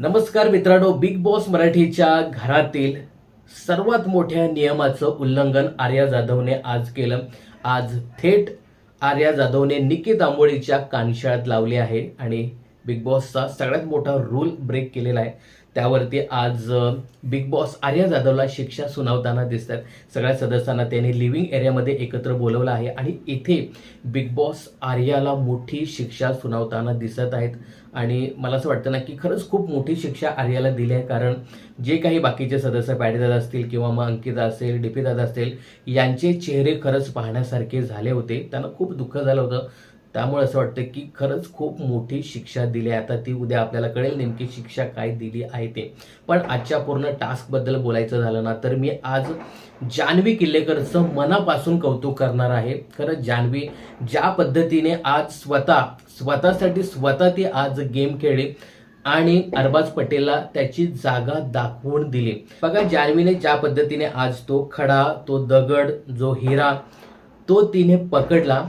नमस्कार मित्रांनो big boss मराठीच्या घरातील सर्वात मोठ्या नियमाचं उल्लंघन आर्या जाधवने आज केलं. आज थेट आर्या जाधवने निकित आंबोळीच्या कानशाळात लावली आहे आणि बिग बॉसचा सगळ्यात मोठा रूल ब्रेक केलेला आहे. त्यावरती आज बिग बॉस आर्या जाधवला शिक्षा सुनावताना दिसत आहेत सगळ्या सदस्यांना त्यांनी लिव्हिंग एरियामध्ये एकत्र बोलवलं आहे आणि इथे बिग बॉस आर्याला मोठी शिक्षा सुनावताना दिसत आहेत. आणि मला असं वाटतं ना की खरंच खूप मोठी शिक्षा आर्याला दिली आहे. कारण जे काही बाकीचे सदस्य पॅडीदादा असतील किंवा मग अंकिता असेल डीपी दादा असेल यांचे चेहरे खरंच पाहण्यासारखे झाले होते. त्यांना खूप दुःख झालं होतं. त्यामुळे असं वाटतं की खरंच खूप मोठी शिक्षा दिली आहे. आता ती उद्या आपल्याला कळेल नेमकी शिक्षा काय दिली आहे ते. पण आजच्या पूर्ण टास्कबद्दल बोलायचं झालं ना तर मी आज जान्हवी किल्लेकरचं मनापासून कौतुक करणार आहे. खरंच जान्हवी ज्या पद्धतीने आज स्वतः स्वतःसाठी स्वतः ती आज गेम खेळली आणि अरबाज पटेलला त्याची जागा दाखवून दिली. बघा जान्हवीने ज्या पद्धतीने आज तो खडा तो दगड जो हिरा तो तिने पकडला.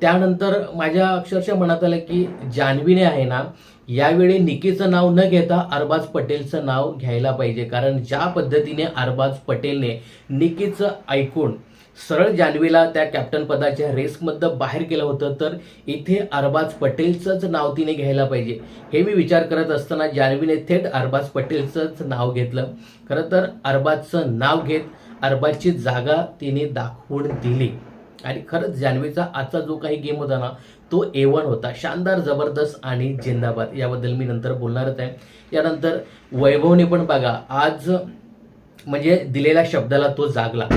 त्यानंतर माझ्या अक्षरशः मनात आलं की जान्हवीने आहे ना यावेळी निकीचं नाव न घेता अरबाज पटेलचं नाव घ्यायला पाहिजे. कारण ज्या पद्धतीने अरबाज पटेलने निकीचं ऐकून सरळ जान्हवीला त्या कॅप्टन पदाच्या रेसमधनं बाहेर केलं होतं तर इथे अरबाज पटेलचंच नाव तिने घ्यायला पाहिजे. हे मी विचार करत असताना जान्हवीने थेट अरबाज पटेलचंच नाव घेतलं. खरं तर अरबाजचं नाव घेत अरबाजची जागा तिने दाखवून दिली. आणि खरंच जान्हवीचा आजचा जो काही गेम होता ना तो ए वन होता. शानदार जबरदस्त आणि जिंदाबाद. याबद्दल मी नंतर बोलणारच आहे. यानंतर वैभवने पण बघा आज म्हणजे दिलेल्या शब्दाला तो जागला.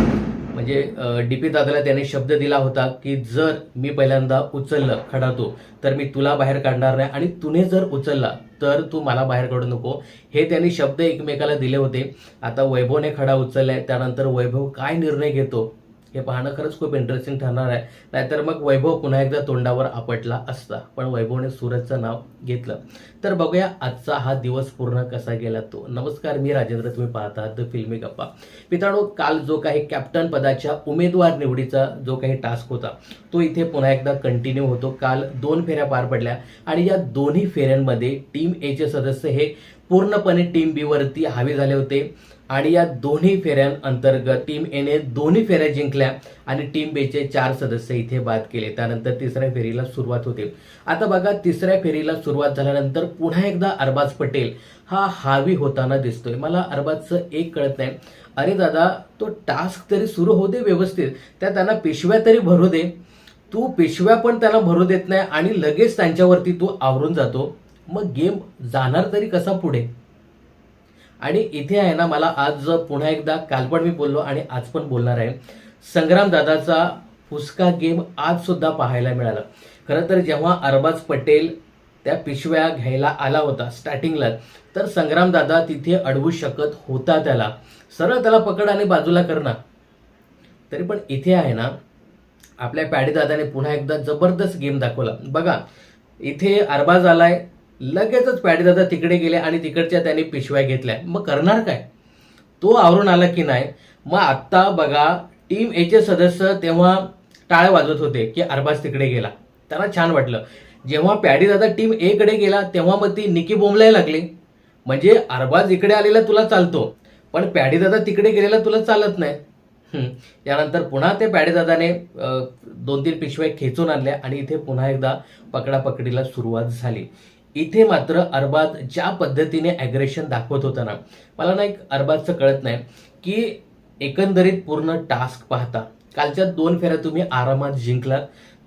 म्हणजे डी पी दादाला त्याने शब्द दिला होता की जर मी पहिल्यांदा उचललं खडा तो तर मी तुला बाहेर काढणार नाही. आणि तुने जर उचलला तर तू मला बाहेर काढू नको. हे त्यांनी शब्द एकमेकाला दिले होते. आता वैभवने खडा उचललाय. त्यानंतर वैभव काय निर्णय घेतो? हे पाहणं खरंच खूप इंटरेस्टिंग ठरणार आहे. नाहीतर मग वैभव पुन्हा एकदा तोंडावर आपटला असता. पण वैभवने सूरजचं नाव घेतलं. तर बघूया आजचा हा दिवस पूर्ण कसा गेला तो. नमस्कार मी राजेंद्र. तुम्ही पाहता द फिल्मी गप्पा मित्रांनो काल जो काही कॅप्टन पदाच्या उमेदवार निवडीचा जो काही टास्क होता तो इथे पुन्हा एकदा कंटिन्यू होतो. काल दोन फेऱ्या पार पडल्या आणि या दोन्ही फेऱ्यांमध्ये टीम एचे सदस्य हे पूर्णपणे टीम बी वरती हावी झाले होते. आणि या दोन्ही फेऱ्यांअंतर्गत टीम एने दोन्ही फेऱ्या जिंकल्या आणि टीम बेचे चार सदस्य इथे बाद केले. त्यानंतर तिसऱ्या फेरीला सुरुवात होते. आता बघा तिसऱ्या फेरीला सुरुवात झाल्यानंतर पुन्हा एकदा अरबाज पटेल हा हावी होताना दिसतोय. मला अरबाजचं एक कळत नाही. अरे दादा तो टास्क तरी सुरू होऊ दे व्यवस्थित. त्या त्यांना पिशव्या तरी भरू दे. तू पिशव्या पण त्याला भरू देत नाही आणि लगेच त्यांच्यावरती तू आवरून जातो. मग गेम जाणार तरी कसा पुढे? आणि इथे आहे ना मला आज पुन्हा एकदा काल पण मी बोललो आणि आज पण बोलणार आहे. संग्राम दादाचा फुसका गेम आज सुद्धा पाहायला मिळाला. खरं तर जेव्हा अरबाज पटेल त्या पिशव्या घ्यायला आला होता स्टार्टिंगला तर संग्राम दादा तिथे अडवू शकत होता त्याला. सरळ त्याला पकड आणि बाजूला करणं तरी पण इथे आहे ना आपल्या पॅडीदादाने पुन्हा एकदा जबरदस्त गेम दाखवला. बघा इथे अरबाज आलाय लगेचच पॅडीदादा तिकडे गेले आणि तिकडच्या त्याने पिशव्या घेतल्या. मग करणार काय? तो आवरून आला की नाही? मग आत्ता बघा टीम एचे सदस्य तेव्हा टाळे वाजवत होते की अरबाज तिकडे गेला. त्यांना छान वाटलं. जेव्हा पॅडीदादा टीम ए कडे गेला तेव्हा मग ती निकी बोंबलायला लागली. म्हणजे अरबाज इकडे आलेला तुला चालतो पण पॅडीदादा तिकडे गेलेला तुला चालत नाही. त्यानंतर यानंतर पुन्हा ते पॅडेदादाने दोन तीन पिशव्या खेचून आणल्या आणि इथे पुन्हा एकदा पकडापकडीला सुरुवात झाली. इथे मात्र अरबाज ज्या पद्धतीने ॲग्रेशन दाखवत होता ना मला ना एक अरबाजचं कळत नाही की एकंदरीत पूर्ण टास्क पाहता कालच्या दोन फेऱ्या तुम्ही आरामात जिंकलात.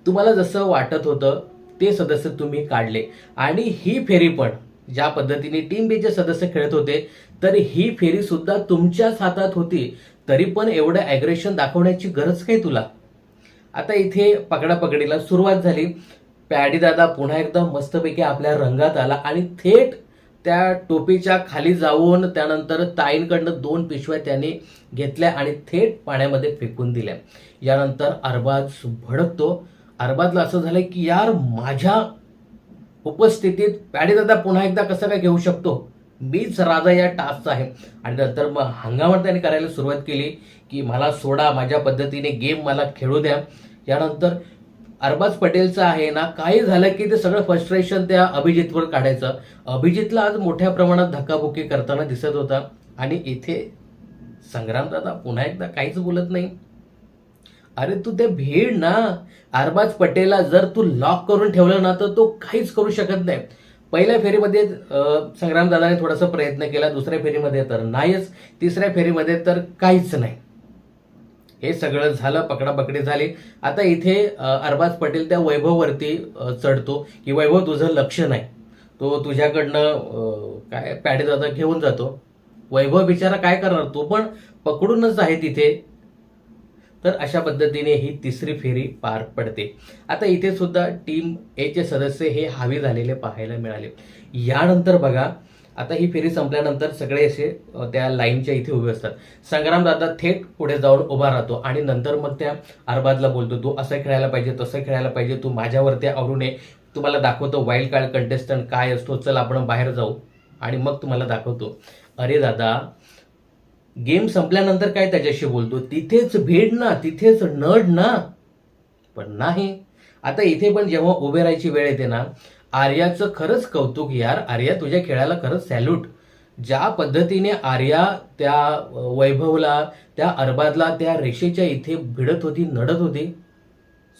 तुम्हाला जसं वाटत होतं ते सदस्य तुम्ही काढले. आणि ही फेरी पण ज्या पद्धतीने टीम बीचे सदस्य खेळत होते तर ही फेरी सुद्धा तुमच्याच हातात होती तरी पण एवढं ॲग्रेशन दाखवण्याची गरज काय तुला? आता इथे पकडापकडीला सुरुवात झाली. दादा पुन्हा एकदा मस्तपैकी आपल्या रंगात आला आणि थेट त्या टोपीच्या खाली जाऊन त्यानंतर ताईंकडनं दोन पिशव्या त्यांनी घेतल्या आणि थेट पाण्यामध्ये फेकून दिल्या. यानंतर अरबाज भडकतो. अरबाजला असं झालं की यार माझ्या उपस्थितीत पॅडीदादा पुन्हा एकदा कसं काय घेऊ शकतो? मीच राजा या टास्कचा आहे. आणि नंतर मग हंगामात त्याने करायला सुरुवात केली की मला सोडा माझ्या पद्धतीने गेम मला खेळू द्या. यानंतर अरबाज पटेलचं आहे ना काही झालं की ते सगळं फ्रस्ट्रेशन त्या अभिजितवर काढायचं. अभिजितला आज मोठ्या प्रमाणात धक्काबुक्की करताना दिसत होता. आणि इथे संग्रामदादा पुन्हा एकदा काहीच बोलत नाही. अरे तू ते भीड ना अरबाज पटेलला जर तू लॉक करून ठेवलं ना तर तो काहीच करू शकत नाही. पहिल्या फेरीमध्ये संग्रामदादाने थोडासा प्रयत्न केला दुसऱ्या फेरीमध्ये तर नाहीच तिसऱ्या फेरीमध्ये तर काहीच नाही. हे सगळं झालं पकडापकडी झाली. आता इथे अरबाज पटेल त्या वैभववरती चढतो की वैभव तुझं लक्ष नाही. तो तुझ्याकडनं काय पॅडे दादा घेऊन जातो. वैभव बिचारा काय करणार? तो पण पकडूनच आहे तिथे. तर अशा पद्धतीने ही तिसरी फेरी पार पडते. आता इथे सुद्धा टीम एचे सदस्य हे हावी झालेले पाहायला मिळाले. यानंतर बघा आता ही फेरी संपल्यानंतर सगळे असे त्या लाईनच्या इथे उभे असतात. संग्राम दादा थेट पुढे जाऊन उभा राहतो आणि नंतर मग त्या अरबाजला बोलतो तू असं खेळायला पाहिजे तसं खेळायला पाहिजे तू माझ्यावरती आवरून ये तुम्हाला दाखवतो वाईल्ड कार्ड कंटेस्टंट काय असतो चल आपण बाहेर जाऊ. आणि मग तुम्हाला दाखवतो अरे दादा गेम संपल्यानंतर काय त्याच्याशी बोलतो? तिथेच भेट ना तिथेच नड ना. पण नाही. आता इथे पण जेव्हा उभे राहायची वेळ येते ना आर्याचं खरंच कौतुक यार. आर्या तुझ्या खेळाला खरंच सॅल्यूट ज्या पद्धतीने आर्या त्या वैभवला त्या अरबादला त्या रेषेच्या इथे भिडत होती नडत होती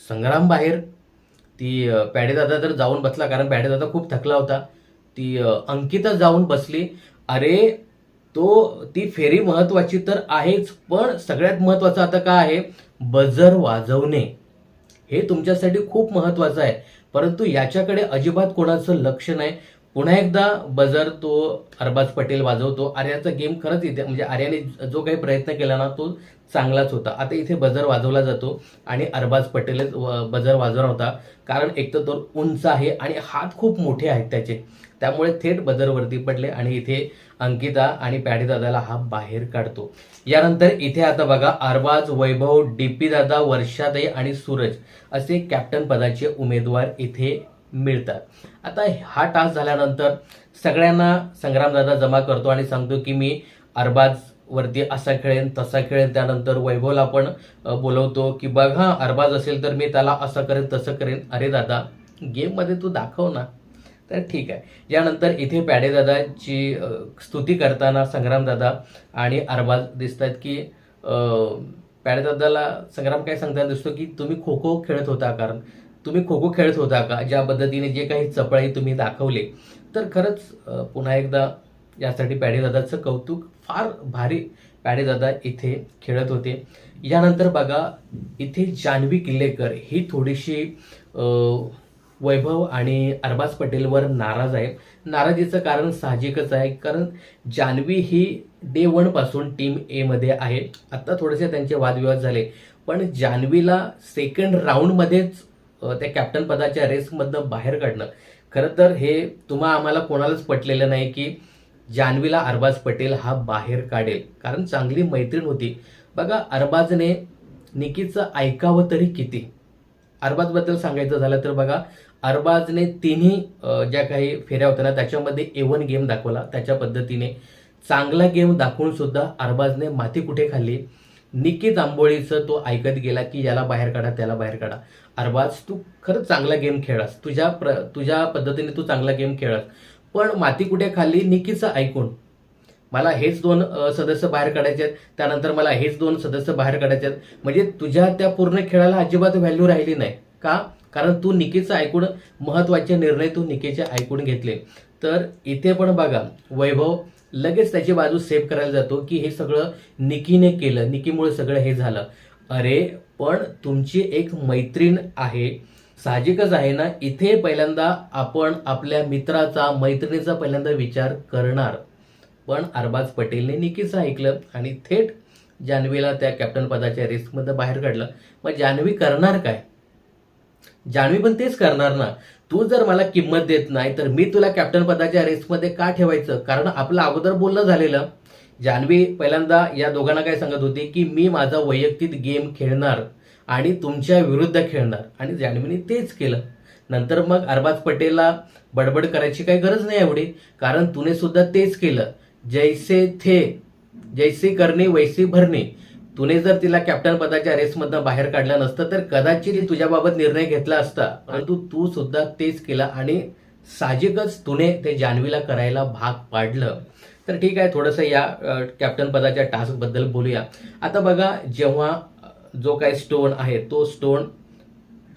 संग्राम बाहेर. ती पॅडेदादा तर जाऊन बसला कारण पॅडेदादा खूप थकला होता. ती अंकिता जाऊन बसली. अरे तो ती फेरी महत्वाची तर आहेच पण सगळ्यात महत्वाचं आता काय आहे? बजर वाजवणे. हे तुमच्यासाठी खूप महत्वाचं आहे. परंतु याच्याकडे अजिबात कोणाचं लक्ष नाही. पुन्हा एकदा बजर तो अरबाज पटेल वाजवतो. आर्याचा गेम खरंच इथे म्हणजे आर्याने जो काही प्रयत्न केला ना तो चांगलाच होता. आता इथे बजर वाजवला जातो आणि अरबाज पटेलच व- बजर वाजवणार होता. कारण एक तर तो उंच आहे आणि हात खूप मोठे आहेत त्याचे. त्यामुळे थेट बदरवरती पडले आणि इथे अंकिता आणि पॅडी दादाला हा बाहेर काढतो. यानंतर इथे आता बघा अरबाज वैभव डीपी दादा वर्षाताई आणि सूरज असे कॅप्टन पदाचे उमेदवार इथे मिळतात. आता हा टास्क झाल्यानंतर सगळ्यांना संग्रामदादा जमा करतो आणि सांगतो की मी अरबाज वरती असा खेळेन तसा खेळेन. त्यानंतर वैभवला पण बोलवतो की बघ हा अरबाज असेल तर मी त्याला असं करेन तसं करेन. अरे दादा गेममध्ये तू दाखव ना. तर ठीक आहे. यानंतर इथे पॅडेदादाची अ, स्तुती करताना संग्रामदादा आणि अरबाज दिसतात की अ, पॅडेदादाला संग्राम काय सांगताना दिसतो की तुम्ही खो खो खेळत होता कारण तुम्ही खो खो खेळत होता का? ज्या पद्धतीने जे काही चपळाई तुम्ही दाखवले. तर खरंच पुन्हा एकदा यासाठी पॅडेदादाचं कौतुक फार भारी पॅडेदादा इथे खेळत होते. यानंतर बघा इथे जान्हवी किल्लेकर ही थोडीशी वैभव आणि अरबाज पटेलवर नाराज आहे नाराजीचं कारण साहजिकच आहे कारण जान्हवी ही डे वनपासून टीम एमध्ये आहे. आत्ता थोडेसे त्यांचे वादविवाद झाले. पण जान्हवीला सेकंड राऊंडमध्येच त्या कॅप्टन पदाच्या रेसमधनं बाहेर काढणं. खरं तर हे तुम्हा आम्हाला कोणालाच पटलेलं नाही की जान्हवीला अरबाज पटेल हा बाहेर काढेल. कारण चांगली मैत्रीण होती. बघा अरबाजने निकीचं ऐकावं तरी किती? अरबाजबद्दल सांगायचं झालं तर बघा अरबाजने तिन्ही ज्या काही फेऱ्या होत्या ना त्याच्यामध्ये एवन गेम दाखवला. त्याच्या पद्धतीने चांगला गेम दाखवून सुद्धा अरबाजने माती कुठे खाल्ली? निकी जांभोळीचं तो ऐकत गेला की याला बाहेर काढा त्याला बाहेर काढा. अरबाज तू खरंच चांगला गेम खेळास. तुझ्या प्र तुझ्या पद्धतीने तू चांगला गेम खेळास. पण माती कुठे खाल्ली? निकीचं ऐकून. मला हेच दोन सदस्य बाहेर काढायचे आहेत. त्यानंतर मला हेच दोन सदस्य बाहेर काढायचे आहेत. म्हणजे तुझ्या त्या पूर्ण खेळाला अजिबात व्हॅल्यू राहिली नाही. का? कारण तू निकीचं ऐकून महत्त्वाचे निर्णय तू निकेचे ऐकून घेतले. तर इथे पण बघा वैभव लगेच त्याची बाजू सेव्ह करायला जातो की हे सगळं निकीने केलं निकीमुळे सगळं हे झालं. अरे पण तुमची एक मैत्रीण आहे साहजिकच आहे ना? इथे पहिल्यांदा आपण आपल्या मित्राचा मैत्रिणीचा पहिल्यांदा विचार करणार. पण अरबाज पटेलने निकीचं ऐकलं आणि थेट जान्हवीला त्या कॅप्टन पदाच्या रिस्कमध्ये बाहेर काढलं. मग जान्हवी करणार काय? जान्हवी पण तेच करणार ना. तू जर मला किंमत देत नाही तर मी तुला कॅप्टन पदाच्या रेसमध्ये का ठेवायचं? कारण आपलं अगोदर बोलणं झालेलं. जान्हवी पहिल्यांदा या दोघांना काय सांगत होती की मी माझा वैयक्तिक गेम खेळणार आणि तुमच्या विरुद्ध खेळणार. आणि जान्हवीने तेच केलं. नंतर मग अरबाज पटेलला बडबड करायची काही गरज नाही एवढी कारण तुने सुद्धा तेच केलं. जैसे थे जैसे करणे वैसे भरणे. तुने जर तिला कॅप्टन पदाच्या रेसमधनं बाहेर काढलं नसतं तर कदाचित तुझ्याबाबत निर्णय घेतला असता. परंतु तू सुद्धा तेच केला आणि साहजिकच तुने ते जान्हवीला करायला भाग पाडलं. तर ठीक आहे थोडंसं या कॅप्टन पदाच्या टास्कबद्दल बोलूया. आता बघा जेव्हा जो काही स्टोन आहे तो स्टोन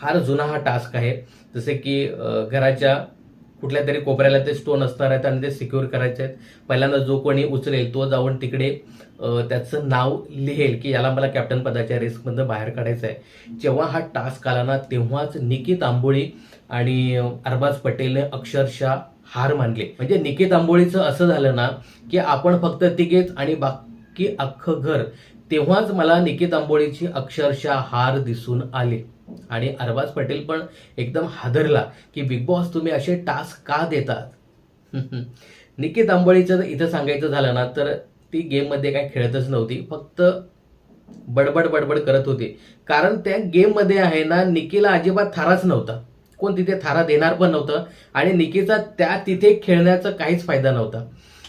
फार जुना हा टास्क आहे. जसे की घराच्या कुठल्या तरी कोपऱ्याला ते स्टोन असणार आहेत आणि ते सिक्युअर करायचे आहेत. पहिल्यांदा जो कोणी उचलेल तो जाऊन तिकडे त्याचं नाव लिहेल की याला मला कॅप्टन पदाच्या रेसमधनं बाहेर काढायचं आहे. जेव्हा हा टास्क आला ना तेव्हाच निकित आंबोळी आणि अरबाज पटेलने अक्षरशः हार मानले. म्हणजे निकित आंबोळीचं असं झालं ना की आपण फक्त तिघेच आणि बाकी अख्खं घर तेव्हाच मला निकित आंबोळीची अक्षरशः हार दिसून आले. आणि अरबाज पटेल पण एकदम हादरला की बिग बॉस तुम्ही असे टास्क का देतात? निकित आंबोळीचं जर इथं सांगायचं झालं ना तर ती गेममध्ये काय खेळतच नव्हती. फक्त बडबड बडबड करत होती. कारण त्या गेममध्ये आहे ना निकीला अजिबात थाराच नव्हता. कोण तिथे थारा देणार पण नव्हतं आणि निकीचा त्या तिथे खेळण्याचा काहीच फायदा नव्हता.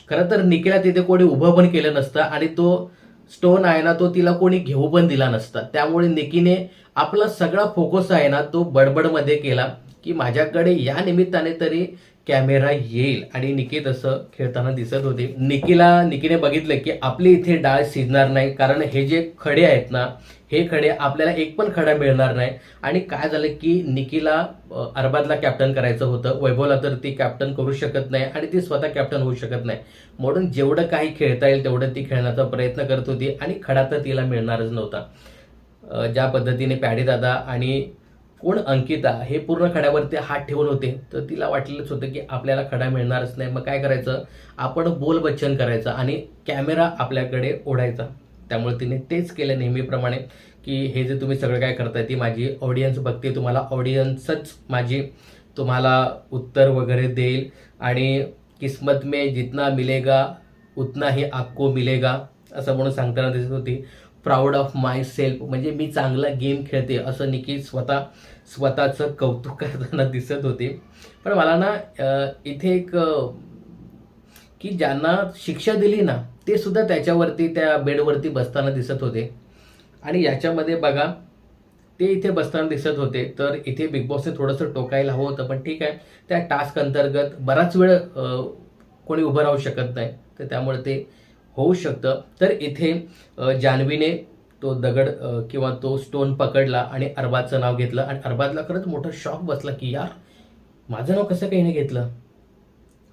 खरं तर निकीला तिथे कोणी उभं पण केलं नसतं आणि तो स्टोन आहे ना तो तिला कोणी घेऊ पण दिला नसता. त्यामुळे निकीने आपला सगळा फोकस आहे ना तो बडबडमध्ये केला की माझ्याकडे या निमित्ताने तरी कॅमेरा येईल आणि निकित तसं खेळताना दिसत होते. निकीला निकीने बघितलं की आपली इथे डाळ शिजणार नाही कारण हे जे खडे आहेत ना हे खडे आपल्याला एक पण खडा मिळणार नाही. आणि काय झालं की निकीला अरबादला कॅप्टन करायचं होतं. वैभवला तर ती कॅप्टन करू शकत नाही आणि ती स्वतः कॅप्टन होऊ शकत नाही. म्हणून जेवढं काही खेळता येईल तेवढं ती खेळण्याचा प्रयत्न करत होती आणि खडा तर तिला मिळणारच नव्हता. ज्या पद्धतीने पॅडी दादा आणि कोण अंकिता हे पूर्ण खड्यावरती हात ठेवून होते तर तिला वाटलेलंच होतं की आपल्याला खडा मिळणारच नाही. मग काय करायचं? आपण बोल बच्चन करायचं आणि कॅमेरा आपल्याकडे ओढायचा. त्यामुळे तिने तेच केलं नेहमीप्रमाणे की हे जे तुम्ही सगळं काय करताय ती माझी ऑडियन्स बघते तुम्हाला ऑडियन्सच माझी तुम्हाला उत्तर वगैरे देईल. आणि किस्मत मे जितना मिलेगा उतना ही आपको मिलेगा असं म्हणून सांगताना दिसत होती. प्राऊड ऑफ माय सेल्फ म्हणजे मी चांगला गेम खेळते असं निकी स्वतः स्वतःचं कौतुक करताना दिसत होते. पण मला ना इथे एक की ज्यांना शिक्षा दिली ना ते सुद्धा त्याच्यावरती त्या बेडवरती बसताना दिसत होते. आणि याच्यामध्ये बघा ते इथे बसताना दिसत होते. तर इथे बिग बॉसने थोडंसं टोकायला हवं होतं पण ठीक आहे. त्या टास्क अंतर्गत बराच वेळ कोणी उभं राहू शकत नाही. तर त्यामुळे ते होऊ शकतं. तर इथे जान्हवीने तो दगड किंवा तो स्टोन पकडला आणि अरबाजचं नाव घेतलं. आणि अरबाजला खरंच मोठा शॉक बसला की यार माझं नाव कसं काही नाही घेतलं?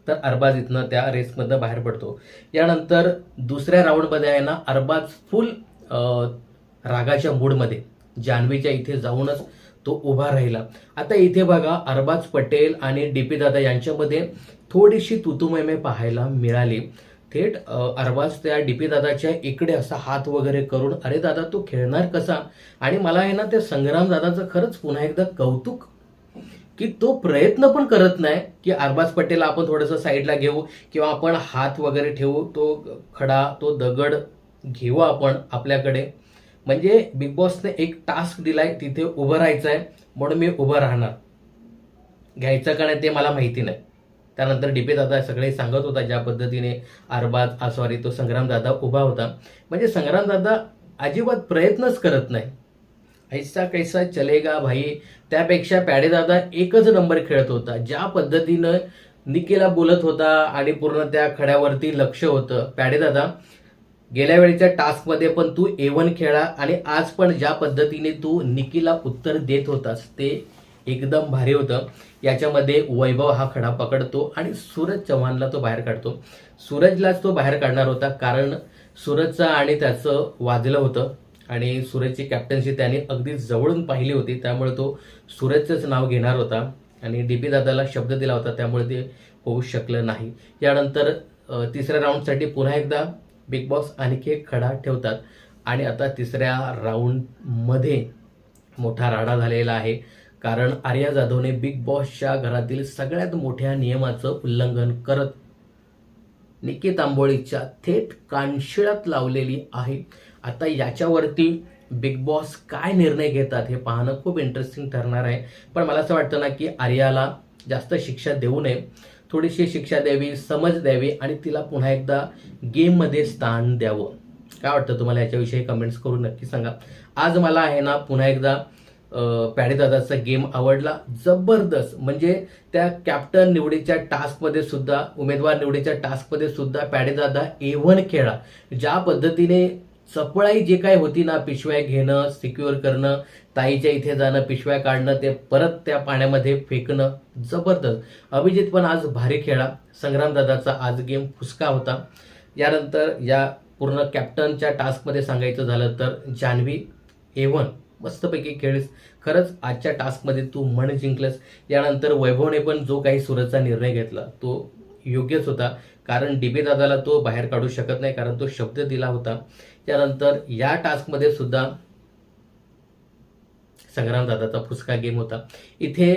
तर अरबाज इथनं त्या रेसमधनं बाहेर पडतो. यानंतर दुसऱ्या राऊंडमध्ये आहे ना अरबाज फुल रागाच्या मूडमध्ये जान्हवीच्या इथे जाऊनच तो उभा राहिला. आता इथे बघा अरबाज पटेल आणि डी पी दादा यांच्यामध्ये थोडीशी तुतुमयमे पाहायला मिळाली. थेट अरबाज त्या डीपी दादाच्या इकडे असा हात वगैरे करून अरे दादा तो खेळणार कसा? आणि मला आहे ना त्या संग्राम दादाचं खरंच पुन्हा एकदा कौतुक की तो प्रयत्न पण करत नाही की अरबाज पटेल आपण थोडंसं साईडला घेऊ किंवा आपण हात वगैरे ठेवू तो खडा तो दगड घेऊ आपण आपल्याकडे. म्हणजे बिग बॉसने एक टास्क दिलाय तिथे उभं राहायचं आहे म्हणून मी उभं राहणार. घ्यायचं का नाही ते मला माहिती नाही. त्यानंतर डीपी दादा सगळे सांगत होता ज्या पद्धतीने अरबाज आसवारी तो संग्राम दादा उभा होता. म्हणजे संग्राम दादा अजिबात प्रयत्नच करत नाही. ऐसा कैसा चलेगा भाई? त्यापेक्षा पॅडे दादा एकच नंबर खेळत होता. ज्या पद्धतीनं निकेला बोलत होता आणि पूर्ण त्या खड्यावरती लक्ष होतं. पॅडे दादा गेल्या वेळेच्या टास्कमध्ये पण तू एवन खेळा आणि आज पण ज्या पद्धतीने तू निकीला उत्तर देत होतास ते एकदम भारी होतं. याच्यामध्ये वैभव हा खडा पकडतो आणि सूरज चव्हाणला तो बाहेर काढतो. सूरजलाच तो बाहेर काढणार होता कारण सूरजचं आणि त्याचं वाजलं होतं. आणि सूरजची कॅप्टन्सी त्याने अगदी जवळून पाहिली होती. त्यामुळे तो सूरजचंच नाव घेणार होता. आणि डी पी दादाला शब्द दिला होता. त्यामुळे ते होऊ शकलं नाही. यानंतर तिसऱ्या राऊंडसाठी पुन्हा एकदा बिग बॉस आणखी एक खडा ठेवतात. आणि आता तिसऱ्या राऊंडमध्ये मोठा राडा झालेला आहे. कारण आर्या जाधवने बिग बॉसच्या घरातील सगळ्यात मोठ्या नियमाचं उल्लंघन करत निकेत तांबोळीच्या थेट कानशिळात लावलेली आहे. आता याच्यावरती बिग बॉस काय निर्णय घेतात हे पाहणं खूप इंटरेस्टिंग ठरणार आहे. पण मला असं वाटतं ना की आर्याला जास्त शिक्षा देऊ नये. थोडीशी शिक्षा द्यावी समज द्यावी आणि तिला पुन्हा एकदा गेममध्ये स्थान द्यावं. काय वाटतं तुम्हाला याच्याविषयी? कमेंट्स करून नक्की सांगा. आज मला आहे ना पुन्हा एकदा पॅडेदादाचा गेम आवडला. जबरदस्त. म्हणजे त्या कॅप्टन निवडीच्या टास्कमध्ये सुद्धा उमेदवार निवडीच्या टास्कमध्ये सुद्धा पॅडेदादा एव्हन खेळा. ज्या पद्धतीने चपळाई जे काय होती ना पिशव्या घेणं सिक्युअर करणं ताईच्या इथे जाणं पिशव्या काढणं ते परत त्या पाण्यामध्ये फेकणं जबरदस्त. अभिजित पण आज भारी खेळा. संग्रामदादाचा आज गेम फुसका होता. यानंतर या पूर्ण कॅप्टनच्या टास्कमध्ये सांगायचं झालं तर जान्हवी एव्हन मस्तपैकी खेळस खरंच आजच्या टास्कमध्ये तू म्हण जिंकलंस. यानंतर वैभवने पण जो काही सुरतचा निर्णय घेतला तो योग्यच होता. कारण डीबी दादाला तो बाहेर काढू शकत नाही कारण तो शब्द दिला होता. त्यानंतर या टास्कमध्ये सुद्धा संग्राम दादाचा फुसका गेम होता. इथे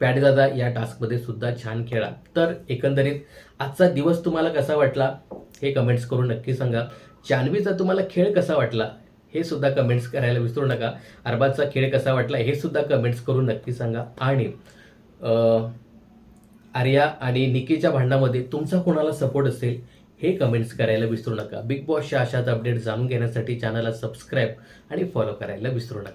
दादा या टास्कमध्ये सुद्धा छान खेळा. तर एकंदरीत आजचा दिवस तुम्हाला कसा वाटला हे कमेंट्स करून नक्की सांगा. जान्हवीचा तुम्हाला खेळ कसा वाटला हे सुद्धा कमेंट्स करायला विसरू नका. अरबाजचा खेळ कसा वाटला हे सुद्धा कमेंट्स करून नक्की सांगा. आणि आर्या आणि निकीच्या भांडणामध्ये तुमचा कोणाला सपोर्ट असेल हे कमेंट्स करायला विसरू नका. बिग बॉसच्या अशाच अपडेट जाणून घेण्यासाठी चॅनलला सबस्क्राईब आणि फॉलो करायला विसरू नका.